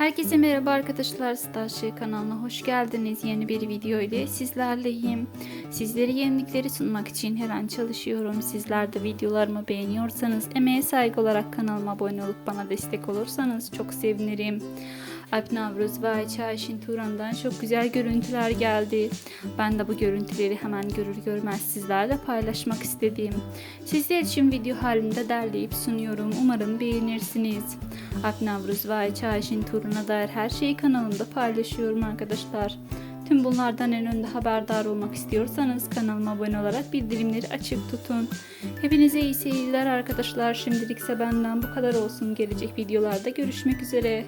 Herkese merhaba arkadaşlar Starship kanalına hoş geldiniz. Yeni bir video ile sizlerleyim. Sizlere yenilikleri sunmak için her an çalışıyorum. Sizler de videolarımı beğeniyorsanız emeğe saygı olarak kanalıma abone olup bana destek olursanız çok sevinirim. Alp Navruz ve Ayça Ayşin Turan'dan çok güzel görüntüler geldi. Ben de bu görüntüleri hemen görür görmez sizlerle paylaşmak istedim. Sizler için video halinde derleyip sunuyorum. Umarım beğenirsiniz. Alp Navruz ve Ayça Ayşin Turan'a dair her şeyi kanalımda paylaşıyorum arkadaşlar. Tüm bunlardan en önde haberdar olmak istiyorsanız kanalıma abone olarak bildirimleri açık tutun. Hepinize iyi seyirler arkadaşlar. Şimdilikse benden bu kadar olsun. Gelecek videolarda görüşmek üzere.